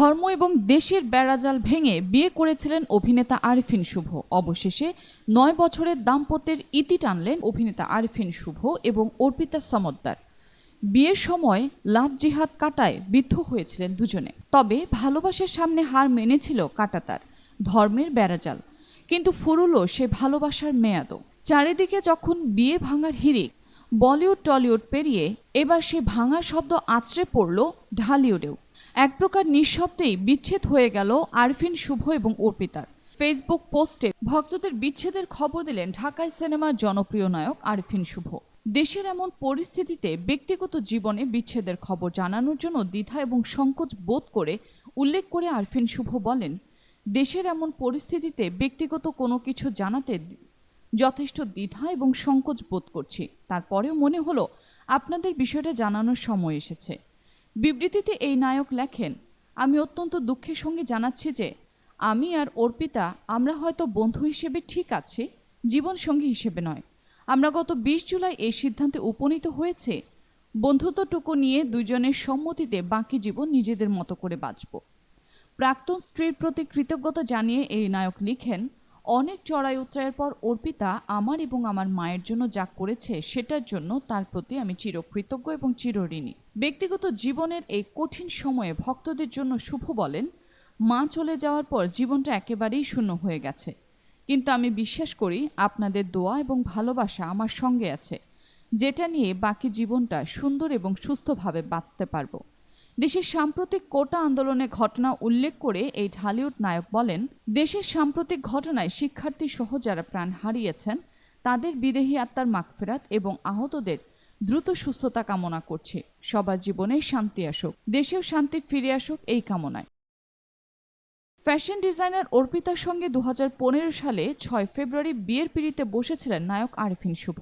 ধর্ম এবং দেশের বেড়াজাল ভেঙে বিয়ে করেছিলেন অভিনেতা আরিফিন শুভ। অবশেষে নয় বছরের দাম্পত্যের ইতি টানলেন অভিনেতা আরিফিন শুভ এবং অর্পিতা সমদ্দার। বিয়ের সময় লাভ জিহাদ কাটায় বিদ্ধ হয়েছিলেন দুজনে। তবে ভালোবাসার সামনে হার মেনেছিল কাটাতার ধর্মের বেড়াজাল। কিন্তু ফুরুলো সে ভালোবাসার মেয়াদও। চারিদিকে যখন বিয়ে ভাঙার হিরিক বলিউড, টলিউড পেরিয়ে এবার সে ভাঙা শব্দ আছড়ে পড়ল ঢালিউডেও। এক প্রকার নিঃশব্দেই বিচ্ছেদ হয়ে গেল আরফিন, শুভ এবং অর্পিতার। ফেসবুক পোস্টে ভক্তদের বিচ্ছেদের খবর দিলেন ঢাকায় সিনেমার জনপ্রিয় নায়ক আরফিন, শুভ। দেশের এমন পরিস্থিতিতে ব্যক্তিগত জীবনে বিচ্ছেদের খবর জানানোর জন্য দ্বিধা এবং সংকোচ বোধ করে উল্লেখ করে আরফিন, শুভ বলেন, দেশের এমন পরিস্থিতিতে ব্যক্তিগত কোনো কিছু জানাতে যথেষ্ট দ্বিধা এবং সংকোচ বোধ করছি। তারপরেও মনে হলো, আপনাদের বিষয়টা জানানোর সময় এসেছে। বিবৃতিতে এই নায়ক লেখেন, আমি অত্যন্ত দুঃখের সঙ্গে জানাচ্ছি যে, আমি আর অর্পিতা আমরা হয়তো বন্ধু হিসেবে ঠিক আছি, জীবনসঙ্গী হিসেবে নয়। আমরা গত বিশ জুলাই এই সিদ্ধান্তে উপনীত হয়েছে। বন্ধুত্বটুকু নিয়ে দুজনের সম্মতিতে বাকি জীবন নিজেদের মতো করে বাঁচব। প্রাক্তন স্ত্রীর প্রতি কৃতজ্ঞতা জানিয়ে এই নায়ক লিখেন অনেক চড়াই উচ্চায়ের পর অর্পিতা আমার এবং আমার মায়ের জন্য যা করেছে সেটার জন্য তার প্রতি আমি চিরকৃতজ্ঞ এবং চিরঋণী। ব্যক্তিগত জীবনের এই কঠিন সময়ে ভক্তদের জন্য শুভ বলেন, মা চলে যাওয়ার পর জীবনটা একেবারেই শূন্য হয়ে গেছে। কিন্তু আমি বিশ্বাস করি আপনাদের দোয়া এবং ভালোবাসা আমার সঙ্গে আছে, যেটা নিয়ে বাকি জীবনটা সুন্দর এবং সুস্থভাবে বাঁচতে পারব। দেশের সাম্প্রতিক কোটা আন্দোলনের ঘটনা উল্লেখ করে এই ঢালিউড নায়ক বলেন, দেশের সাম্প্রতিক ঘটনায় শিক্ষার্থী সহ যারা প্রাণ হারিয়েছেন, তাদের বিদেহী আত্মার মাগফেরাত এবং আহতদের দ্রুত সুস্থতা কামনা করছে। সবার জীবনে শান্তি আসুক, দেশেও শান্তি ফিরে আসুক এই কামনায়। ফ্যাশন ডিজাইনার অর্পিতার সঙ্গে দু হাজার পনেরো সালে ছয় ফেব্রুয়ারি বিয়ের পিড়িতে বসেছিলেন নায়ক আরিফিন শুভ।